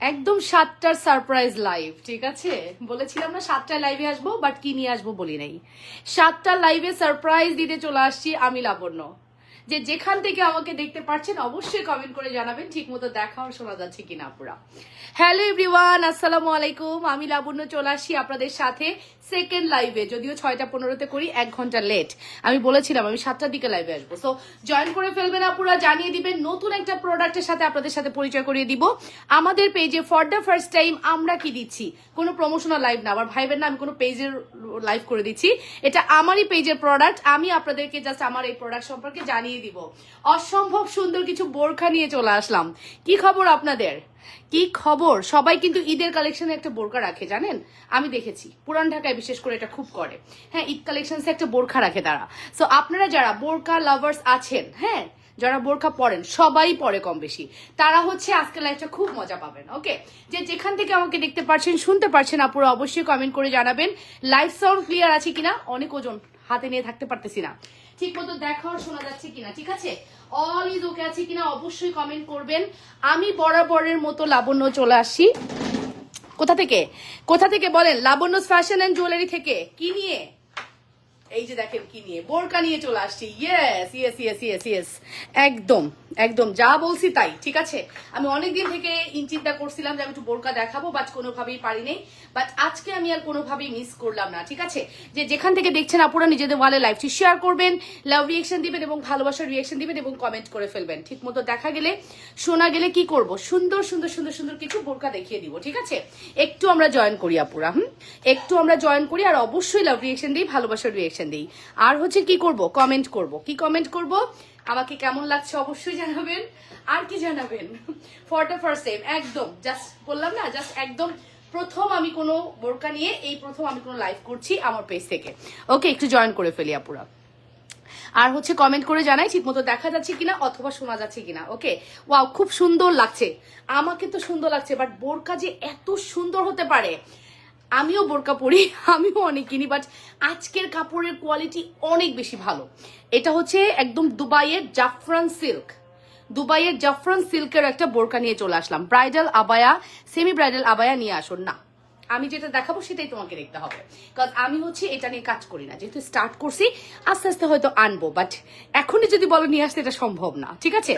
একদম সাতটার surprise live ঠিক আছে? বলেছিলাম না সাতটায় লাইভে আসব বাট কি নিয়ে আসব বলি নাই। সাতটার লাইভে সারপ্রাইজ দিতে চলে আসছি আমি লাবণ্য। যে যেখান থেকে আমাকে দেখতে পাচ্ছেন অবশ্যই কমেন্ট করে জানাবেন ঠিক মতো দেখা আর শোনা যাচ্ছে কিনা পুরা হ্যালো এভরিওয়ান আসসালামু আলাইকুম। আমি লাবণ্য চলে আসি আপনাদের সাথে সেকেন্ড লাইভে যদিও ছয়টা পনেরোতে করি, এক ঘণ্টা লেট আমি বলেছিলাম, আমি সাতটার দিকে লাইভে আসব। সো জয়েন করে ফেলবেন আপুরা, জানিয়ে দিবেন, নতুন একটা প্রোডাক্টের সাথে আপনাদের সাথে পরিচয় করিয়ে দিব। আমাদের পেজে ফর দ্য ফার্স্ট টাইম আমরা কি দিচ্ছি? কোনো প্রমোশনাল লাইভ না, আমার ভাইবেন না আমি কোনো পেজের লাইভ করে দিচ্ছি। এটা আমারই পেজের প্রোডাক্ট আমি আপনাদেরকে জাস্ট আমার এই প্রোডাক্ট সম্পর্কে জানিয়ে দিব। অসম্ভব সুন্দর কিছু বোরখা নিয়ে চলে আসলাম। কি খবর আপনাদের? কি খবর? সবাই কিন্তু ঈদের কালেকশনে একটা বোরখা রাখে, জানেন? আমি দেখেছি। পুরান ঢাকায় বিশেষ করে এটা খুব করে। হ্যাঁ ঈদ কালেকশনসে একটা বোরখা রাখে তারা। সো আপনারা যারা বোরখা লাভার্স আছেন হ্যাঁ যারা বোরখা পরেন, সবাই পরে কম বেশি। তারা হচ্ছে আজকে লাইফটা খুব মজা পাবেন ওকে যে যেখান থেকে আমাকে দেখতে পাচ্ছেন শুনতে পারছেন, আপুরা অবশ্যই কমেন্ট করে জানাবেন। লাইভ সাউন্ড ক্লিয়ার আছে কিনা? অনেক ওজন হাতে নিয়ে থাকতে পারতেছি না। ঠিক মতো দেখা আর শোনা যাচ্ছে কিনা, ঠিক আছে? অল ইজ ওকে আছে কিনা অবশ্যই কমেন্ট করবেন। আমি বরাবরের মতো লাবণ্য চলে আসি। কোথা থেকে? কোথা থেকে বলেন? লাবণ্য ফ্যাশন অ্যান্ড জুয়েলারি থেকে। কি নিয়ে? এই যে দেখেন কি নিয়ে, বোরকা নিয়ে চলে আসছি। Yes yes yes yes yes একদম একদম, যা বলছি তাই, ঠিক আছে? আমি অনেকদিন থেকে চিন্তা করছিলাম যে আমি একটু বোরকা দেখাবো বাট কোনোভাবেই পারিনি। বাট আজকে আমি আর কোনোভাবেই মিস করলাম না, ঠিক আছে? যে যেখান থেকে দেখছেন আপুরা, নিজেদের ওয়ালে লাইভটি শেয়ার করবেন লাভ রিয়েকশন দিবেন এবং ভালোবাসার রিয়েকশন দিবেন এবং কমেন্ট করে ফেলবেন। ঠিক মতো দেখা গেলে, শোনা গেলে কি করব? সুন্দর সুন্দর সুন্দর সুন্দর কিছু বোরকা দেখিয়ে দিব, ঠিক আছে? একটু আমরা জয়েন করি আপুরা, হুম? একটু আমরা জয়েন করি আর অবশ্যই লাভ রিয়েকশন দিই, ভালোবাসার রিয়েকশন দিই। আর হচ্ছে কি করব? কমেন্ট করব। কি কমেন্ট করব? আমাকে কেমন লাগছে অবশ্যই জানাবেন। আর কি জানাবেন? ফর দ্য ফার্স্ট টাইম একদম জাস্ট বললাম না জাস্ট একদম প্রথম আমি কোনো বোরকা নিয়ে, এই প্রথম আমি কোনো লাইভ করছি আমার পেজ থেকে। ওকে একটু জয়েন করে ফেলি আপুরা। আর হচ্ছে কমেন্ট করে জানাই ঠিক মতো দেখা যাচ্ছে কিনা অথবা শোনা যাচ্ছে কিনা। ওকে ওয়াও খুব সুন্দর লাগছে। আমাকে তো সুন্দর লাগছে বাট বোরকা যে এত সুন্দর হতে পারে আমিও বোরকা পরি, আমিও অনেক কিনি বাট আজকের কাপড়ের কোয়ালিটি অনেক বেশি ভালো। এটা হচ্ছে একদম দুবাইয়ের জাফরান সিল্ক। দুবাইয়ের জাফরান সিল্কের একটা বোরকা নিয়ে চলে আসলাম। ব্রাইডাল আবায়া সেমি ব্রাইডাল আবায়া নিয়ে আসুন, না। আমি যেটা দেখাবো সেটাই তোমাকে দেখতে হবে। কারণ আমি হচ্ছে এটা নিয়ে কাজ করি না। যেহেতু স্টার্ট করছি, আস্তে আস্তে হয়তো আনব বাট এখনই যদি বলো নিয়ে আসতে, এটা সম্ভব না, ঠিক আছে?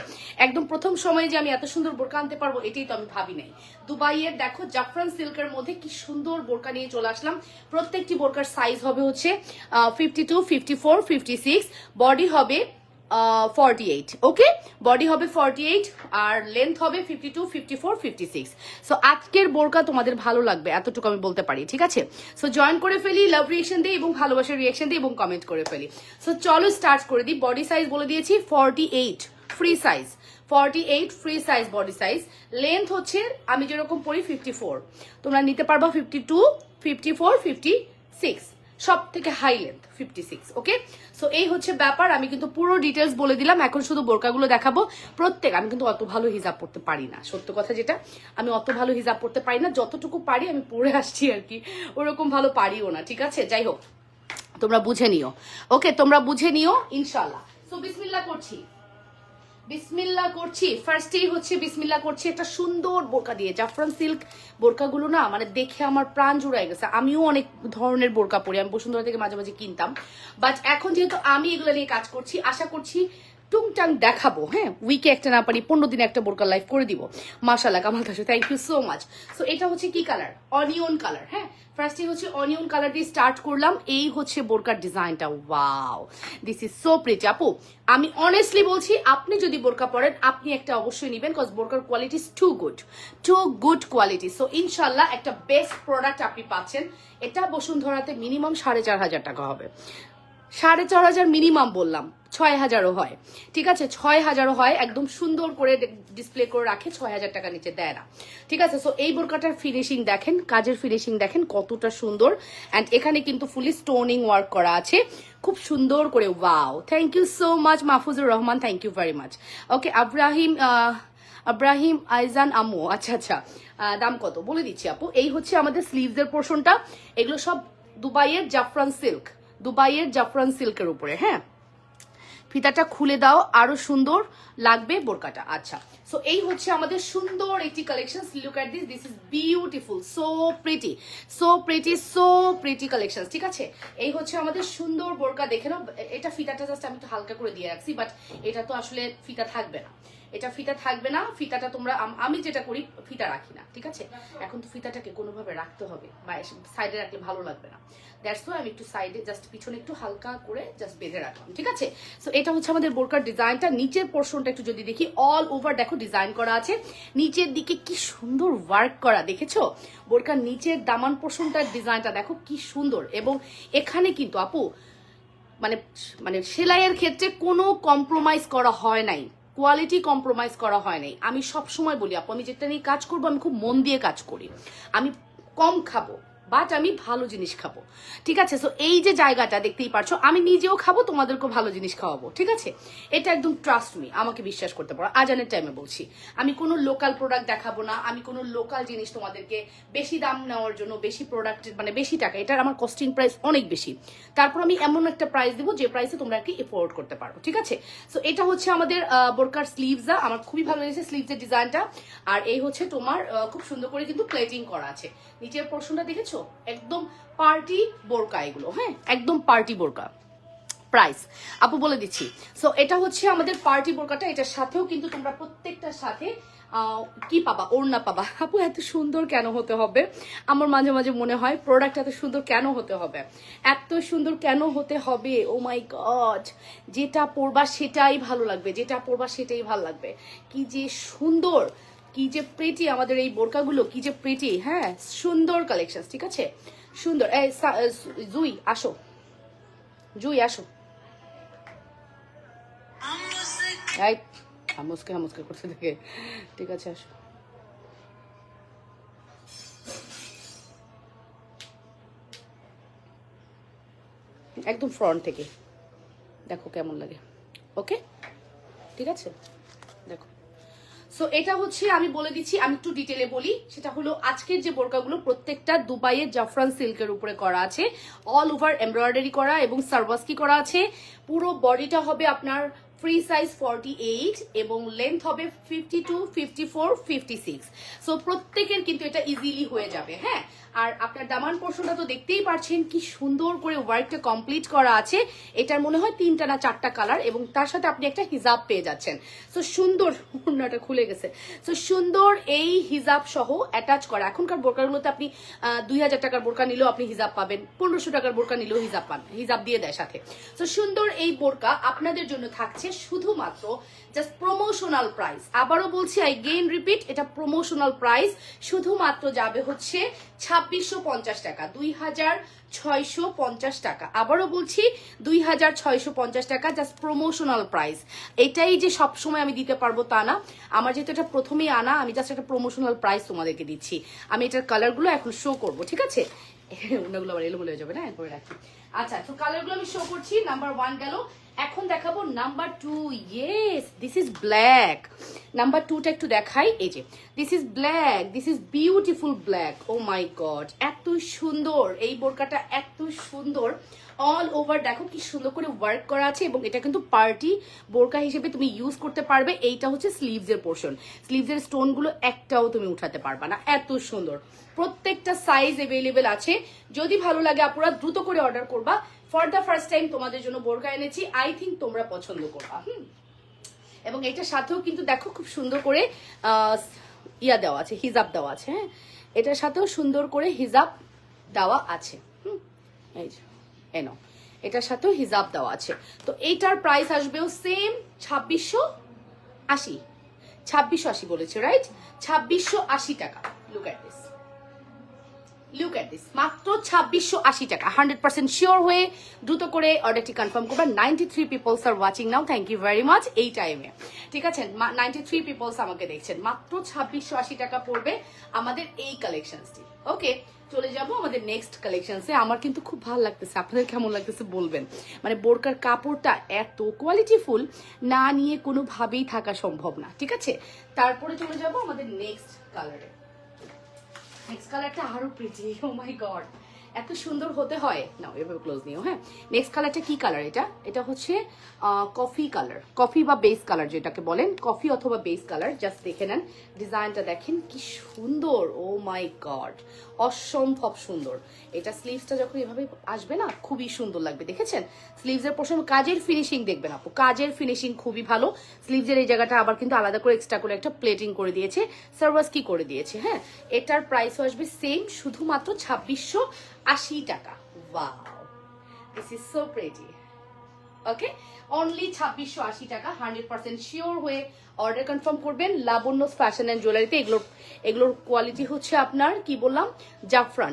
একদম প্রথম সময়ে যে আমি এত সুন্দর বোরকা আনতে পারব, এটাই তো আমি ভাবি নাই। দুবাইয়ের দেখো, জাফরান সিল্কের মধ্যে কি সুন্দর বোরকা নিয়ে চলে আসলাম। প্রত্যেকটি বোরকার সাইজ হবে হচ্ছে fifty two fifty four fifty six body হবে ফর্টি এইট ওকে বডি হবে ফর্টি এইট আর লেন্থ হবে fifty two fifty four fifty six so আজকের বোরকা তোমাদের ভালো লাগবে, এতটুকু আমি বলতে পারি, ঠিক আছে? সো জয়েন করে ফেলি লাভ রিয়েকশন দিই এবং ভালোবাসার রিয়েকশন দিই এবং কমেন্ট করে ফেলি। সো চলো স্টার্ট করে দিই বডি সাইজ বলে দিয়েছি forty eight free size forty eight free size body size length হচ্ছে, আমি যেরকম পড়ি ফিফটি ফোর তোমরা নিতে পারবা fifty two fifty four fifty six সব থেকে high length fifty six okay so এই হচ্ছে ব্যাপার, আমি কিন্তু পুরো ডিটেলস বলে দিলাম, এখন শুধু বোরকাগুলো দেখাবো। প্রত্যেক, আমি কিন্তু অত ভালো হিজাব পড়তে পারি না, সত্য কথা যেটা। আমি অত ভালো হিজাব পড়তে পারি না, যতটুকু পারি আমি পড়ে আসছি আর কি, ওরকম ভালো পারিও না, ঠিক আছে? যাই হোক, তোমরা বুঝে নিও ওকে তোমরা বুঝে নিও ইনশাল্লাহ সো বিসমিল্লাহ করছি। বিসমিল্লা করছি। ফার্স্টেই হচ্ছে বিসমিল্লা করছি একটা সুন্দর বোরকা দিয়ে। জাফরান সিল্ক বোরকাগুলো না মানে দেখে আমার প্রাণ জুড়াই গেছে। আমিও অনেক ধরনের বোরকা পরি, আমি বসুন্ধরা থেকে মাঝে মাঝে কিনতাম। বাট এখন যেহেতু আমি এগুলো নিয়ে কাজ করছি, আশা করছি টুংটাং দেখাবো হ্যাঁ? উইকে একটা না পারি, পনেরো দিনে একটা বোরকা লাইফ করে দিব। মাশাল্লাহ Kamal Kashu thank you so much so এটা হচ্ছে কি কালার অনিয়ন কালার হ্যাঁ? ফার্স্টে হচ্ছে অনিয়ন কালার দিয়ে স্টার্ট করলাম। এই হচ্ছে বোরকার ডিজাইনটা wow this is so pretty আপু, আমি অনেস্টলি বলছি, আপনি যদি বোরকা পরেন, আপনি একটা অবশ্যই নেবেন কজ বোরকার quality is too good too good quality so ইনশাল্লাহ একটা বেস্ট প্রোডাক্ট আপনি পাচ্ছেন। এটা বসুন্ধরাতে মিনিমাম সাড়ে চার হাজার টাকা হবে। সাড়ে চার হাজার মিনিমাম বললাম। ছয় হাজারও হয়। ঠিক আছে? ছয় হাজারও হয়, একদম সুন্দর করে ডিসপ্লে করে রাখে, ছয় হাজার টাকা নিচে দেয় না। ঠিক আছে? সো এই বোরকাটার ফিনিশিং দেখেন, কাজের ফিনিশিং দেখেন, কতটা সুন্দর। অ্যান্ড এখানে কিন্তু ফুলি স্টোনিং ওয়ার্ক করা আছে। খুব সুন্দর করে wow thank you so much Mahfuzur Rahman thank you very much okay Abrahim Abrahim Aizan আম্মু আচ্ছা আচ্ছা। দাম কত? বলে দিচ্ছি আপু। এই হচ্ছে আমাদের স্লিভসের পোর্শনটা এগুলো সব দুবাইয়ের জাফরান সিল্ক দুবাইয়ের জাফরান সিল্কের উপরে হ্যাঁ? ফিতাটা খুলে দাও, আরও সুন্দর লাগবে বোরকাটা। আচ্ছা সো এই হচ্ছে আমাদের সুন্দর একটি collection look at this this is beautiful so pretty so pretty so pretty collection ঠিক আছে? এই হচ্ছে আমাদের সুন্দর বোরকা, দেখে নাও, এটা ফিতাটা জাস্ট আমি একটু হালকা করে দিয়ে রাখছি বাট এটা তো আসলে ফিতা থাকবে না। এটা ফিতা থাকবে না, ফিতাটা তোমরা আমি যেটা করি, ফিতা রাখি না, ঠিক আছে? এখন তো ফিতাটাকে কোনোভাবে রাখতে হবে বা সাইডে রাখলে ভালো লাগবে না। দ্যাটস ওয়াই আমি একটু সাইডে জাস্ট পিছনে একটু হালকা করে জাস্ট বেঁধে রাখলাম, ঠিক আছে? সো এটা হচ্ছে আমাদের বোরকার ডিজাইনটা। নিচের পোর্শনটা একটু যদি দেখি অল ওভার দেখো ডিজাইন করা আছে। নিচের দিকে কি সুন্দর ওয়ার্ক করা, দেখেছ? বোরকার নিচের দামান পোর্শনটার ডিজাইনটা দেখো, কি সুন্দর। এবং এখানে কিন্তু আপু মানে মানে সেলাইয়ের ক্ষেত্রে কোনো কম্প্রোমাইজ করা হয় নাই। কোয়ালিটি কম্প্রোমাইজ করা হয় নাই। আমি সবসময় বলি আপু, আমি যেটা নিয়ে কাজ করব, আমি খুব মন দিয়ে কাজ করি। আমি কম খাব। বাট আমি ভালো জিনিস খাব। ঠিক আছে? সো এই যে জায়গাটা দেখতেই পারছ, আমি নিজেও খাব, তোমাদেরকেও ভালো জিনিস খাওয়াবো। ঠিক আছে? এটা একদম ট্রাস্ট মি আমাকে বিশ্বাস করতে পারো। আজানের টাইমে বলছি, আমি কোনো লোকাল প্রোডাক্ট দেখাবো না, আমি কোনো লোকাল জিনিস তোমাদেরকে বেশি দাম নেওয়ার জন্য, বেশি প্রোডাক্ট মানে বেশি টাকা, এটার আমার কস্টিং প্রাইস অনেক বেশি। তারপর আমি এমন একটা প্রাইস দেবো, যে প্রাইসে তোমরা আর কি এফোর্ড করতে পারো। ঠিক আছে? সো এটা হচ্ছে আমাদের বোরকার স্লিভসা আমার খুবই ভালো লেগেছে স্লিভসের ডিজাইনটা আর এই হচ্ছে তোমার খুব সুন্দর করে কিন্তু প্লেটিং করা আছে। নিচের পোর্শনটা দেখেছ? একদম পার্টি বোরকা এগুলো হ্যাঁ? একদম পার্টি বোরকা। প্রাইস আপু বলে দিচ্ছি। সো এটা হচ্ছে আমাদের পার্টি বোরকাটা, এটার সাথেও কিন্তু তোমরা প্রত্যেকটার সাথে কি পাবা? ওড়না পাবা। আপু, এত সুন্দর কেন হতে হবে? আমার মাঝে মাঝে মনে হয় প্রোডাক্ট এত সুন্দর কেন হতে হবে? এত সুন্দর কেন হতে হবে? ও মাই গড যেটা পরবা সেটাই ভালো লাগবে, যেটা পরবা সেটাই ভালো লাগবে। কি যে সুন্দর! কি যে প্রেটি আমাদের এই বোরকাগুলো, কি যে প্রেটি হ্যাঁ? সুন্দর কালেকশন ঠিক আছে? সুন্দর। জুই, আসো। জুই, আসো। হামুসকে হামুসকে করতে থাকে ঠিক আছে, আসো। একদম ফ্রন্ট থেকে। দেখো কেমন লাগে। ওকে ঠিক আছে? সো এটা হচ্ছে, আমি বলে দিচ্ছি, আমি একটু ডিটেলে বলি। সেটা হলো, আজকের যে বোরকাগুলো, প্রত্যেকটা দুবাইয়ের জাফরান সিল্কের উপরে করা আছে। অল ওভার এমব্রয়ডারি করা এবং সার্ভাসকি করা আছে। পুরো বডিটা হবে আপনার ফ্রি সাইজ ফর্টি এইট এবং লেন্থ হবে fifty two fifty four fifty six so প্রত্যেকের কিন্তু এটা ইজিলি হয়ে যাবে হ্যাঁ? আর আপনার দামান পোর্শনটা তো দেখতেই পারছেন কি সুন্দর করে ওয়ার্কটা কমপ্লিট করা আছে। এটার মনে হয় তিনটা না চারটা কালার এবং তার সাথে আপনি একটা হিজাব পেয়ে যাচ্ছেন। সো সুন্দর ওড়নাটা খুলে গেছে। সো সুন্দর এই হিজাব সহ অ্যাটাচ করা। এখনকার বোরকাগুলোতে আপনি দুই হাজার টাকার বোরকা নিলেও আপনি হিজাব পাবেন। পনেরোশো টাকার বোরকা নিলেও হিজাব পান, হিজাব দিয়ে দেয় সাথে। তো সুন্দর এই বোরকা আপনাদের জন্য থাকছে শুধুমাত্র জাস্ট প্রমোশনাল প্রাইস আবারও বলছি আই গেইন রিপিট এটা প্রমোশনাল প্রাইস শুধুমাত্র যাবে হচ্ছে ছাব্বিশশো পঞ্চাশ টাকা, দুই হাজার ছয়শো পঞ্চাশ টাকা। আবারও বলছি, দুই হাজার ছয়শো পঞ্চাশ টাকা জাস্ট প্রমোশনাল প্রাইস এটাই যে সব সময় আমি দিতে পারব তা না। আমার যেহেতু এটা প্রথমেই আনা, আমি জাস্ট একটা প্রমোশনাল প্রাইস তোমাদেরকে দিচ্ছি। আমি এটার কালারগুলো এখন শো করব, ঠিক আছে? ওনাগুলো আবার হয়ে যাবে না? এরপরে রাখি। আচ্ছা তো কালারগুলো আমি শো করছি। নাম্বার ওয়ান গেল। এখন দেখাবো number two yes this is black number টুটা একটু দেখাই। এই যে this is black this is beautiful black oh my god এত সুন্দর। এই বোরকাটা এত সুন্দর। অল ওভার দেখো কি সুন্দর করে ওয়ার্ক করা আছে এবং এটা কিন্তু পার্টি বোরকা হিসেবে তুমি ইউজ করতে পারবে। এইটা হচ্ছে স্লিভস এর পোর্শন স্লিভস এর স্টোনগুলো একটাও তুমি উঠাতে পারবে না। এত সুন্দর। প্রত্যেকটা সাইজ এভেলেবেল আছে। যদি ভালো লাগে আপুরা, দ্রুত করে অর্ডার করবা। ফর দ্য ফার্স্ট টাইম তোমাদের জন্য বোরকা এনেছি। আই থিঙ্ক তোমরা পছন্দ করবা। হুম। এবং এটার সাথেও কিন্তু দেখো খুব সুন্দর করে ইয়া দেওয়া আছে, হিজাব দেওয়া আছে হ্যাঁ? এটার সাথেও সুন্দর করে হিজাব দেওয়া আছে। হুম। এই যে। এনো এটার সাথেও হিজাব দেওয়া আছে। তো এইটার প্রাইস আসবেও সেম ছাব্বিশশো আশি। ছাব্বিশশো আশি বলেছে রাইট ছাব্বিশশো আশি টাকা। লুক লুক অ্যাট দিস মাত্র ছাব্বিশশো আশি টাকা। হান্ড্রেড পার্সেন্ট শিওর হয়ে দ্রুত করে অর্ডারটি কনফার্ম করবে। Ninety three peoples are watching now thank you very much এই টাইমে ঠিক আছে? নাইনটি থ্রি পিপলস আমাকে দেখছেন। মাত্র ছাব্বিশশো আশি টাকা পড়বে আমাদের এই কালেকশনসটি ওকে চলে যাব আমাদের নেক্সট কালেকশনসে আমার কিন্তু খুব ভালো লাগতেছে। আপনাদের কেমন লাগতেছে বলবেন। মানে বোরকার কাপড়টা এত কোয়ালিটিফুল না নিয়ে কোনোভাবেই থাকা সম্ভব না। ঠিক আছে? তারপরে চলে যাব আমাদের নেক্সট কালারে নেক্সট কালারটা আরও প্রিটি ও মাই গড এত সুন্দর হতে হয়। না এভাবে ক্লোজ নিও হ্যাঁ? নেক্সট কালারটা কি কালার এটা? এটা হচ্ছে কফি কালার কফি বা বেস কালার যেটাকে বলেন কফি অথবা বেস কালার জাস্ট দেখে নেন। ডিজাইনটা দেখেন কি সুন্দর ও মাই গড অসম্ভব সুন্দর। এটা স্লিভসটা যখন এভাবে আসবে না, খুবই সুন্দর লাগবে, দেখেছেন? স্লিভসের পোর্শন কাজের ফিনিশিং দেখবেন আপু, কাজের ফিনিশিং খুবই ভালো। স্লিভসের এই জায়গাটা আবার কিন্তু আলাদা করে এক্সট্রা করে একটা প্লেটিং করে দিয়েছে সার্ভাস কি করে দিয়েছে হ্যাঁ? এটার প্রাইসও আসবে সেম শুধুমাত্র ছাব্বিশশো আশি টাকা। Wow this is so pretty okay only ছাব্বিশশো আশি টাকা হান্ড্রেড পার্সেন্ট শিওর হয়ে অর্ডার কনফার্ম করবেন। লাবণ্য ফ্যাশন অ্যান্ড জুয়েলারিতে এগুলোর এগুলোর কোয়ালিটি হচ্ছে আপনার, কি বললাম? জাফরান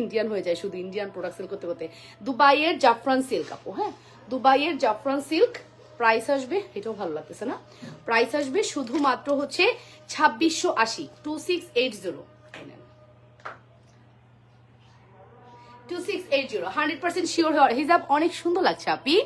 ইন্ডিয়ান হয়ে যায় শুধু ইন্ডিয়ান প্রোডাক্ট সেল করতে করতে। দুবাইয়ের জাফরান সিল্ক আপু হ্যাঁ? দুবাইয়ের জাফরান সিল্ক প্রাইস আসবে, এটাও ভালো লাগতেছে না? প্রাইস আসবে শুধুমাত্র হচ্ছে ছাব্বিশশো আশি two six eight zero two six zero hundred percent sure হিসাব অনেক সুন্দর আপি।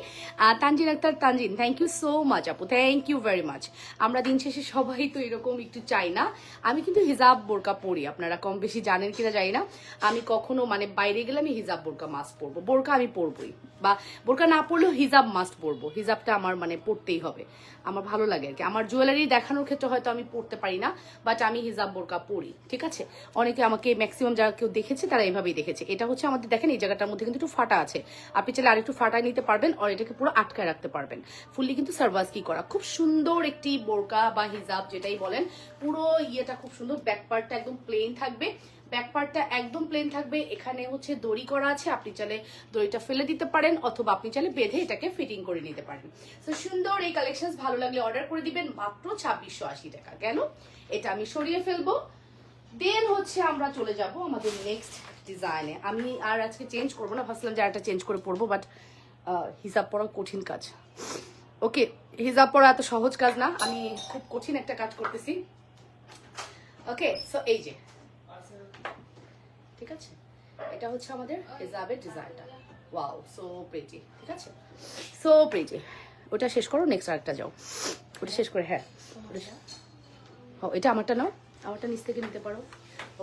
Tanjin Tanjin you so much আপু ইউ ভেরি মাচ আমরা দিন শেষে সবাই তো এরকম একটু চাই না। আমি কিন্তু হিজাব বোরকা পরি, আপনারা কম বেশি জানেন কিনা জানি না। আমি কখনো মানে বাইরে গেলে আমি হিজাব বোরকা মাস্ট পরবো। বোরকা আমি পরবই, বা বোরকা না পরলেও হিজাব মাস্ট পরবো। হিজাবটা আমার মানে পরতেই হবে। আমার ভালো লাগে আর কি। আমার জুয়েলারি দেখানোর ক্ষেত্রে হয়তো আমি পরতে পারি না বাট আমি হিজাব বোরকা পরি, ঠিক আছে? অনেকে আমাকে ম্যাক্সিমাম যারা কেউ দেখেছে তারা এইভাবেই দেখেছে। এটা হচ্ছে আমাদের দেখেন, এই জায়গাটার মধ্যে কিন্তু একটু ফাটা আছে। আপনি চাইলে আরেকটু ফাটায় নিতে পারবেন আর এটাকে পুরো আটকায় রাখতে পারবেন। ফুললি কিন্তু সার্ভাস কি করা। খুব সুন্দর একটি বোরকা বা হিজাব যেটাই বলেন, পুরো ইয়েটা খুব সুন্দর। ব্যাক পার্টটা একদম প্লেন থাকবে। ব্যাক পার্টটা একদম প্লেন থাকবে। এখানে হচ্ছে দড়ি করা আছে। আপনি চাইলে দড়িটা ফেলে দিতে পারেন অথবা আপনি চাইলে বেঁধে এটাকে ফিটিং করে নিতে পারেন। তো সুন্দর এই কালেকশন ভালো লাগলে অর্ডার করে দিবেন। মাত্র ছাব্বিশশো আশি টাকা। কেন? এটা আমি সরিয়ে ফেলব। দেন হচ্ছে আমরা চলে যাব আমাদের নেক্সট ডিজাইনে আমি আর আজকে চেঞ্জ করব না ভাবছিলাম যে একটা চেঞ্জ করে পড়ব বাট হিসাব পড়া কঠিন কাজ। ওকে হিসাব পড়া এত সহজ কাজ না আমি খুব কঠিন একটা কাজ করতেছি। ওকে সো এই যে। ঠিক আছে? এটা হচ্ছে আমাদের হিজাবের ডিজাইনটা ওয়াও সো প্রেটি ঠিক আছে? সো প্রেটি ওটা শেষ করো নেক্সট আরেকটা যাও। ওটা শেষ করে হ্যাঁ। ওটা ও এটা আমারটা নাও। আমারটা নিচ থেকে নিতে পারো।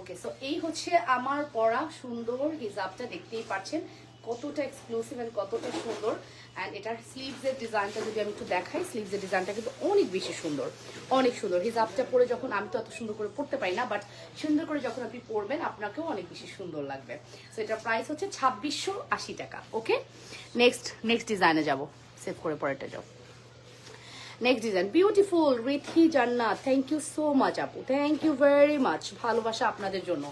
ওকে সো এই হচ্ছে আমার পরা সুন্দর হিজাবটা, দেখতেই পাচ্ছেন। কতটা এক্সক্লুসিভ এন্ড কতটা সুন্দর। অ্যান্ড এটার স্লিভসের ডিজাইনটা যদি আমি একটু দেখাই স্লিভসের ডিজাইনটা কিন্তু অনেক বেশি সুন্দর, অনেক সুন্দর। হিজাবটা পরে যখন আমি তো এত সুন্দর করে পড়তে পারি না বাট সুন্দর করে যখন আপনি পরবেন, আপনাকেও অনেক বেশি সুন্দর লাগবে। সো এটার প্রাইস হচ্ছে ছাব্বিশশো আশি টাকা ওকে নেক্সট নেক্সট ডিজাইনে যাব। সেভ করে পরেরটা যাও। Next design beautiful Rithi Jannat thank you so much আপু থ্যাংক ইউ ভেরি মাচ ভালোবাসা আপনাদের জন্য।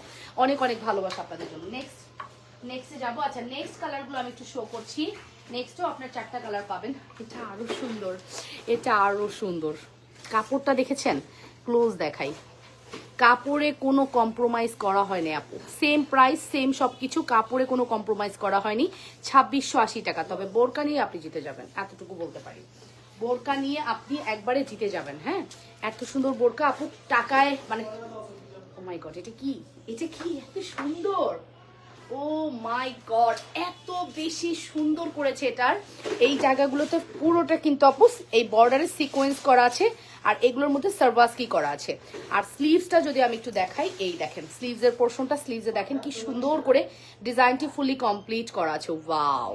অনেক অনেক ভালোবাসা আপনাদের জন্য। নেক্সট নেক্সটে যাব। আচ্ছা নেক্সট কালারগুলো আমি একটু শো করছি। নেক্সটও আপনার চারটা কালার পাবেন। এটা আরও সুন্দর। এটা আরও সুন্দর। কাপড়টা দেখেছেন? ক্লোজ দেখাই। কাপড়ে কোনো কম্প্রোমাইজ করা হয়নি আপু সেম প্রাইস সেম সব কিছু কাপড়ে কোনো কম্প্রোমাইজ করা হয়নি। ছাব্বিশশো আশি টাকা। তবে বোরকা নিয়ে আপনি জিতে যাবেন। এতটুকু বলতে পারি। বোরকা নিয়ে আপনি একবারে জিতে যাবেন হ্যাঁ? এত সুন্দর বোরকা আপু টাকায় মানে ও মাই গড এটা কি? এটা কি? এত সুন্দর! ও মাই গড এত বেশি সুন্দর করেছে এটার। এই জায়গাগুলোতে পুরোটা কিন্তু আপু এই বর্ডারে সিকোয়েন্স করা আছে, আর এগুলোর মধ্যে সার্ভাসকি করা আছে। আর স্লিভসটা যদি আমি একটু দেখাই, এই দেখেন স্লিভসের পোর্শনটা স্লিভসে দেখেন কি সুন্দর করে ডিজাইনটি ফুলি কমপ্লিট করা আছে। Wow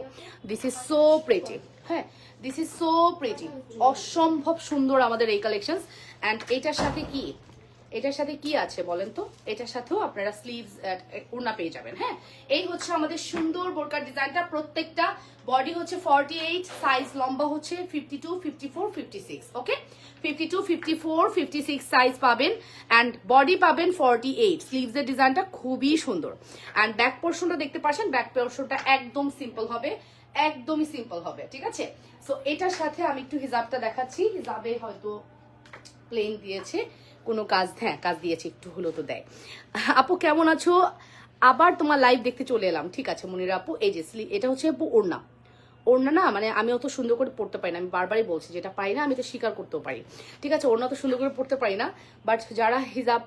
this is so pretty হ্যাঁ দিস ইজ সো প্রেটি অসম্ভব সুন্দর আমাদের এই কালেকশন অ্যান্ড এটার সাথে কি? এটার সাথে কি আছে বলেন তো? এটার সাথেও আপনারা স্লিভস ওড়না পেয়ে যাবেন হ্যাঁ? এই হচ্ছে আমাদের সুন্দর বোরকার ডিজাইনটা প্রত্যেকটা বডি হচ্ছে ফর্টি এইট সাইজ লম্বা হচ্ছে fifty two fifty four fifty six okay fifty two fifty four fifty six size পাবেন অ্যান্ড বডি পাবেন ফর্টি এইট স্লিভসের ডিজাইনটা খুবই সুন্দর। অ্যান্ড ব্যাক পোর্শনটা দেখতে পাচ্ছেন? ব্যাক পোর্শনটা একদম সিম্পল হবে। একদমই সিম্পল হবে, ঠিক আছে? সো এটার সাথে আমি একটু হিজাবটা দেখাচ্ছি। হিজাবে হয়তো প্লেন দিয়েছে, কোনো কাজ হ্যাঁ কাজ দিয়েছে, একটু হলো তো দেয়। আপু, কেমন আছো? আবার তোমার লাইভ দেখতে চলে এলাম, ঠিক আছে, মনিরা আপু? এই যে স্লি- এটা হচ্ছে আপু ওড়না। ওড়না না মানে আমি অত সুন্দর করে পড়তে পারি না, আমি বারবারই বলছি, যেটা পারি না, আমি তো স্বীকার করতেও পারি। ঠিক আছে, ওড়না তো সুন্দর করে পড়তে পারি না বাট যারা হিজাব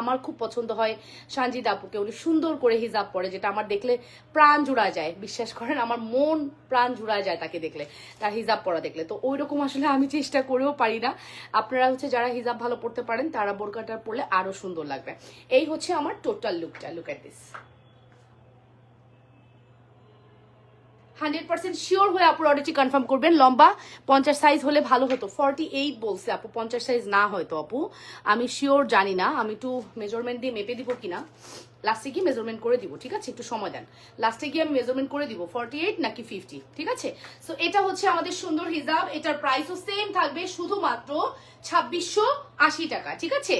আমার খুব পছন্দ হয় সানজিদ আপুকে। উনি সুন্দর করে হিজাব পরে, যেটা আমার দেখলে প্রাণ জুড়া যায়। বিশ্বাস করেন, আমার মন প্রাণ জুড়া যায় তাকে দেখলে, তার হিজাব পরা দেখলে। তো ওই রকম আসলে আমি চেষ্টা করেও পারি না। আপনারা হচ্ছে যারা হিজাব ভালো পড়তে পারেন, তারা বোরকাটা পরলে আরও সুন্দর লাগবে। এই হচ্ছে আমার টোটাল লুকটা look at this hundred percent sure হয়ে আপুর অর্ডারটি কনফার্ম করবেন। লম্বা, পঞ্চাশ সাইজ হলে ভালো হতো। ফর্টি এইট বলছে আপু, পঞ্চাশ সাইজ না হয়তো আপু। আমি শিওর জানি না, আমি একটু মেজারমেন্ট দিয়ে মেপে দিব কিনা। লাস্টে গিয়ে মেজারমেন্ট করে দিব, ঠিক আছে? একটু সময় দেন। লাস্টে গিয়ে আমি মেজারমেন্ট করে দিব ফর্টি এইট নাকি ফিফটি ঠিক আছে? সো এটা হচ্ছে আমাদের সুন্দর হিজাব। এটার প্রাইসও সেম থাকবে, শুধুমাত্র ছাব্বিশশো আশি টাকা, ঠিক আছে?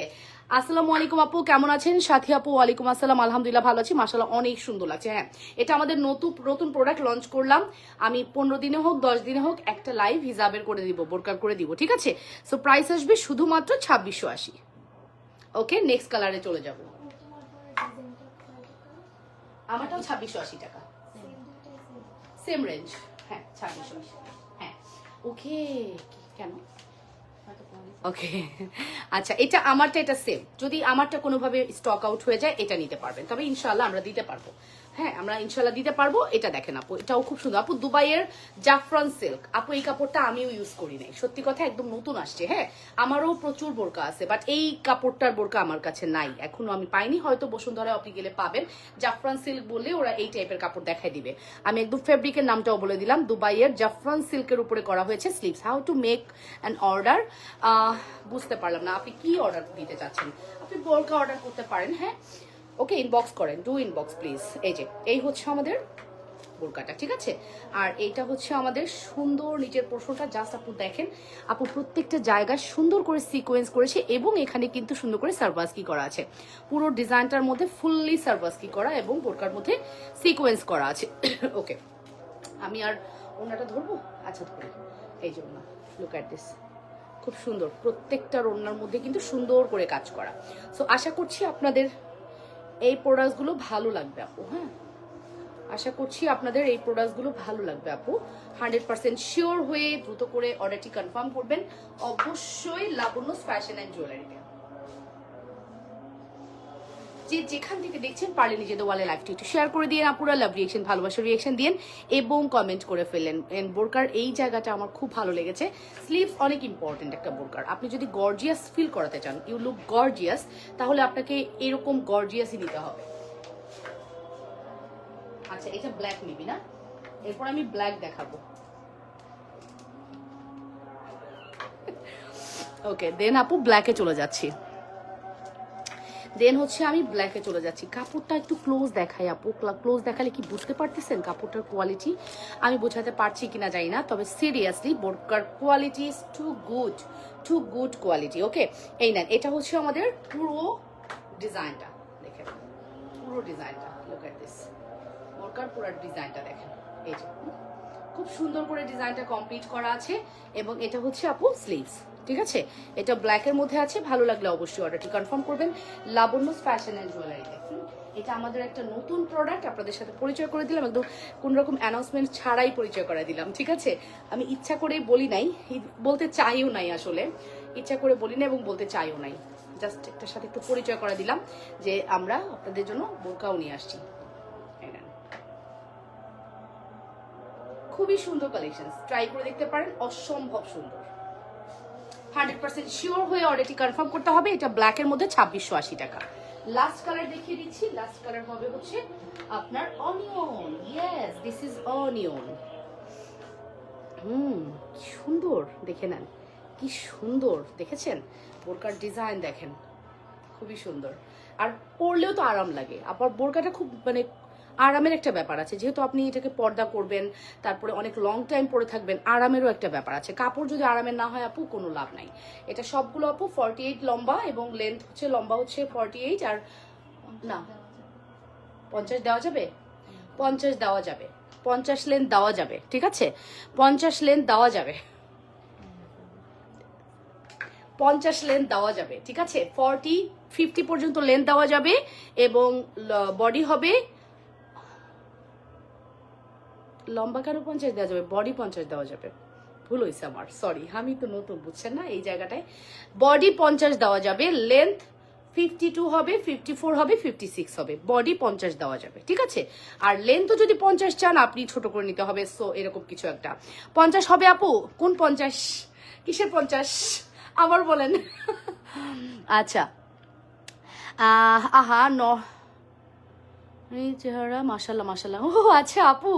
আসসালামু আলাইকুম আপু, কেমন আছেন? সাথী আপু, ওয়ালাইকুম আসসালাম। আলহামদুলিল্লাহ ভালো আছি মাসাল্লাহ অনেক সুন্দর লাগছে। হ্যাঁ এটা আমাদের নতুন নতুন প্রোডাক্ট লঞ্চ করলাম। আমি পনেরো দিনে হোক, দশ দিনে হোক, একটা লাইভ হিজাবের করে দিব বোরকার করে দিব, ঠিক আছে? সো প্রাইস আসবে শুধুমাত্র ছাব্বিশশো আশি। ওকে নেক্সট কালারে চলে যাব। আমারটাও ছাব্বিশশো আশি টাকা। সেম রেঞ্জ হ্যাঁ ছাব্বিশশো আশি। হ্যাঁ ওকে কেন? ওকে আচ্ছা এটা আমারটা এটা সেম যদি আমারটা কোনোভাবে স্টক আউট হয়ে যায়, এটা নিতে পারবেন। তবে ইনশাল্লাহ আমরা দিতে পারব। হ্যাঁ আমরা ইনশাল্লাহ দিতে পারব। এটা দেখেন আপু, এটাও খুব সুন্দর। আপু, দুবাইয়ের জাফরান সিল্ক। আপু, এই কাপড়টা আমিও ইউজ করি নাই। সত্যি কথা একদম নতুন আসছে হ্যাঁ? আমারও প্রচুর বোরকা আছে বাট এই কাপড়টার বোরকা আমার কাছে নাই। এখনও আমি পাইনি, হয়তো বসুন্ধরায় আপনি গেলে পাবেন। জাফরান সিল্ক বলে ওরা এই টাইপের কাপড় দেখাই দিবে। আমি একদম ফেব্রিকের নামটাও বলে দিলাম। দুবাইয়ের জাফরান সিল্কের উপরে করা হয়েছে slips how to make an order বুঝতে পারলাম না, আপনি কি অর্ডার দিতে চাচ্ছেন? আপনি বোরকা অর্ডার করতে পারেন হ্যাঁ? ওকে ইনবক্স করেন ডু ইনবক্স প্লিজ এই যে, এই হচ্ছে আমাদের বোরকাটা, ঠিক আছে? আর এইটা হচ্ছে আমাদের সুন্দর নিচের পোর্শনটা জাস্ট আপু দেখেন, আপু প্রত্যেকটা জায়গায় সুন্দর করে সিকোয়েন্স করেছে এবং এখানে কিন্তু সুন্দর করে সার্ভাসকি করা আছে। পুরো ডিজাইনটার মধ্যে ফুললি সার্ভাসকি করা এবং বোরকার মধ্যে সিকোয়েন্স করা আছে। ওকে আমি আর ওনাটা ধরবো? আচ্ছা ধরি এই যে ওনা লুক অ্যাট দিস খুব সুন্দর। প্রত্যেকটার ওনার মধ্যে কিন্তু সুন্দর করে কাজ করা। সো আশা করছি আপনাদের এই প্রোডাক্টসগুলো ভালো লাগবে আপু হ্যাঁ? আশা করছি আপনাদের এই প্রোডাক্টগুলো ভালো লাগবে আপু। হান্ড্রেড পার্সেন্ট শিওর হয়ে দ্রুত করে অর্ডারটি কনফার্ম করবেন। অবশ্যই লাবণ্য ফ্যাশন অ্যান্ড জুয়েলারিতে যে যেখান থেকে দেখছেন, পারলে নিজেদের ওয়ালে লাইভটি একটু শেয়ার করে দিয়ে আপুরা লাভ রিয়েকশন ভালোবাসার রিয়েকশন দিন এবং কমেন্ট করে ফেলেন বোরকার এই জায়গাটা আমার খুব ভালো লেগেছে। স্লিভস অনেক ইম্পর্টেন্ট একটা বোরকার। আপনি যদি গর্জিয়াস ফিল করাতে চান ইউ লুক গর্জিয়াস তাহলে আপনাকে এরকম গর্জিয়াসই নিতে হবে। আচ্ছা এটা ব্ল্যাক নিবি না? এরপর আমি ব্ল্যাক দেখাবো। ওকে দেন আপু ব্ল্যাকে চলে যাচ্ছি। দেন হচ্ছে আমি ব্ল্যাকে চলে যাচ্ছি। কাপড়টা একটু ক্লোজ দেখাই আপু। ক্লোজ দেখালে কি বুঝতে পারতেছেন কাপড়টার কোয়ালিটি আমি বোঝাতে পারছি কিনা জানি না, তবে সিরিয়াসলি বোরকার quality is too good too good quality okay এই নেন, এটা হচ্ছে আমাদের পুরো ডিজাইনটা দেখেন, পুরো ডিজাইনটা দিস পুরো ডিজাইনটা দেখেন। এই খুব সুন্দর করে ডিজাইনটা কমপ্লিট করা আছে। এবং এটা হচ্ছে আপু স্লিভস ঠিক আছে? এটা ব্ল্যাকের মধ্যে আছে, ভালো লাগলে অবশ্যই অর্ডারটি কনফার্ম করবেন। লাবণ্য ফ্যাশন অ্যান্ড জুয়েলারিতে এটা আমাদের একটা নতুন প্রোডাক্ট আপনাদের সাথে পরিচয় করে দিলাম, একদম রকম অ্যানাউন্সমেন্ট ছাড়াই পরিচয় করে দিলাম, ঠিক আছে? আমি ইচ্ছা করে বলি নাই বলতে চাইও নাই আসলে। ইচ্ছা করে বলি না এবং বলতে চাইও নাই। জাস্ট একটার সাথে একটু পরিচয় করে দিলাম যে আমরা আপনাদের জন্য বোরকাও নিয়ে আসছি। খুবই সুন্দর কালেকশন ট্রাই করে দেখতে পারেন, অসম্ভব সুন্দর। হান্ড্রেড পার্সেন্ট শিওর হয়ে অর্ডারটি কনফার্ম করতে হবে, এটা ব্ল্যাকের মধ্যে ছাব্বিশশো আশি টাকা। লাস্ট কালার দেখিয়ে দিচ্ছি লাস্ট কালার হবে হচ্ছে আপনার onion yes this is onion hmm সুন্দর, দেখে নেন। কি সুন্দর, দেখেছেন? বোরকার ডিজাইন দেখেন, খুবই সুন্দর। আর পরলেও তো আরাম লাগে, আবার বোরকাটা খুব মানে আরামের একটা ব্যাপার আছে। যেহেতু আপনি এটাকে পর্দা করবেন, তারপরে অনেক লং টাইম পরে থাকবেন, আরামেরও একটা ব্যাপার আছে। কাপড় যদি আরামের না হয় আপু, কোনো লাভ নাই। এটা সবগুলো আপু ফর্টি এইট লম্বা এবং লেন্থ হচ্ছে, লম্বা হচ্ছে ফর্টি এইট আর না, পঞ্চাশ দেওয়া যাবে? পঞ্চাশ দেওয়া যাবে। পঞ্চাশ লেন্থ দেওয়া যাবে, ঠিক আছে? পঞ্চাশ লেন্থ দেওয়া যাবে। পঞ্চাশ লেন্থ দেওয়া যাবে, ঠিক আছে? ফর্টি ফিফটি পর্যন্ত লেন্থ দেওয়া যাবে এবং বডি হবে লম্বা কেন পঞ্চাশ দেওয়া যাবে, বডি পঞ্চাশ দেওয়া যাবে। ভুল হয়েছে আমার সরি আমি তো নতুন, বুঝছেন না? এই জায়গাটায় বডি পঞ্চাশ দেওয়া যাবে লেন্থ ফিফটি টু হবে ফিফটি ফোর হবে ফিফটি সিক্স হবে, বডি পঞ্চাশ দেওয়া যাবে, ঠিক আছে? আর লেন্থও যদি পঞ্চাশ চান, আপনি ছোট করে নিতে হবে সো এরকম কিছু একটা। পঞ্চাশ হবে আপু, কোন পঞ্চাশ? কিসের পঞ্চাশ? আবার বলেন। আচ্ছা আহা, ন চেহারা মাসাল্লাহ মাসাল্লাহ ও আচ্ছা আপু,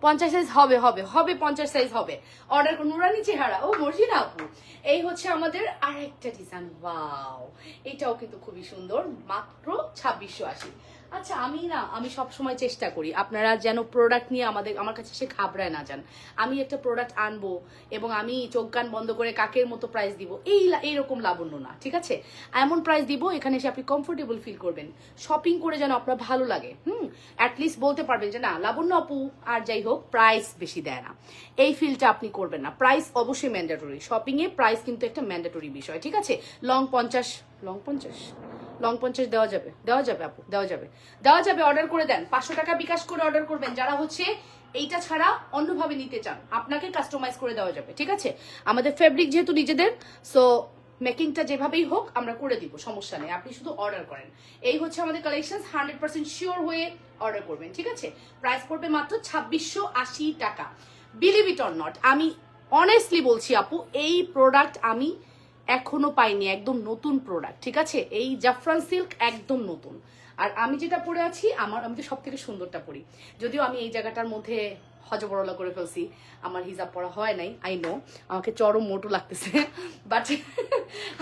পঞ্চাশ সাইজ হবে হবে হবে পঞ্চাশ সাইজ হবে। অর্ডার নুরানি চেহারা। ও, মর্জিনা আপু। এই হচ্ছে আমাদের আরেকটা ডিজাইন ওয়াও এটাও কিন্তু খুবই সুন্দর, মাত্র ছাব্বিশশো আশি। আচ্ছা আমি না, আমি সব সময় চেষ্টা করি আপনারা যেন প্রোডাক্ট নিয়ে আমাদের, আমার কাছে সে খাবড়ায় না যান। আমি একটা প্রোডাক্ট আনব এবং আমি চোখ কান বন্ধ করে কাকের মতো প্রাইস দিব, এই এইরকম লাবণ্য না, ঠিক আছে? এমন প্রাইস দিব, এখানে এসে আপনি কমফোর্টেবল ফিল করবেন। শপিং করে যেন আপনার ভালো লাগে, হুম? অ্যাটলিস্ট বলতে পারবেন যে, না, লাবণ্য আপু, আর যাই হোক প্রাইস বেশি দেয় না। এই ফিলটা আপনি করবেন না। প্রাইস অবশ্যই ম্যান্ডেটরি শপিং এ প্রাইস কিন্তু একটা ম্যান্ডেটরি বিষয়, ঠিক আছে? লং পঞ্চাশ লং পঞ্চাশ? লং পঞ্চাশ দেওয়া যাবে দেওয়া যাবে আপু, দেওয়া যাবে। দেওয়া যাবে অর্ডার করে দেন। পাঁচশো টাকা বিকাশ করে অর্ডার করবেন। যারা হচ্ছে এইটা ছাড়া অন্যভাবে নিতে চান, আপনাকে কাস্টমাইজ করে দেওয়া যাবে, ঠিক আছে? আমাদের ফেব্রিক যেহেতু নিজেদের সো মেকিংটা যেভাবেই হোক আমরা করে দিব, সমস্যা নেই। আপনি শুধু অর্ডার করেন। এই হচ্ছে আমাদের কালেকশন হান্ড্রেড পার্সেন্ট শিওর হয়ে অর্ডার করবেন, ঠিক আছে? প্রাইস পড়বে মাত্র ছাব্বিশশো আশি টাকা। বিলিভ ইট অর নট আমি অনেস্টলি বলছি আপু, এই প্রোডাক্ট আমি এখনও পাইনি, একদম নতুন প্রোডাক্ট ঠিক আছে? এই জাফরান সিল্ক একদম নতুন। আর আমি যেটা পরে আছি, আমার, আমি তো সব থেকে সুন্দরটা পরি। যদিও আমি এই জায়গাটার মধ্যে হজবরলা করে ফেলছি। আমার হিজাব পরা হয় নাই আই নো আমাকে চরম মোটু লাগতেছে। বাট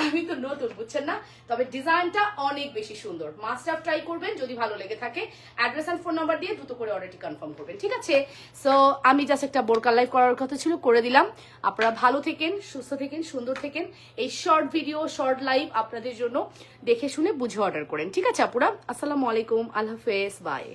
আমি তো নতুন, বুঝছেন না? তবে ডিজাইনটা অনেক বেশি সুন্দর। মাস্টার ট্রাই করবেন যদি ভালো লেগে থাকে। অ্যাড্রেস অ্যান্ড ফোন নাম্বার দিয়ে দ্রুত করে অর্ডারটি কনফার্ম করবেন, ঠিক আছে? সো আমি জাস্ট একটা বোরকার লাইভ করার কথা ছিল, করে দিলাম। আপনারা ভালো থেকেন, সুস্থ থেকেন, সুন্দর থেকেন। এই শর্ট ভিডিও শর্ট লাইভ আপনাদের জন্য দেখে শুনে বুঝে অর্ডার করেন, ঠিক আছে আপুরা? আসসালামু আলাইকুম, আল্লাহ হাফেজ বাই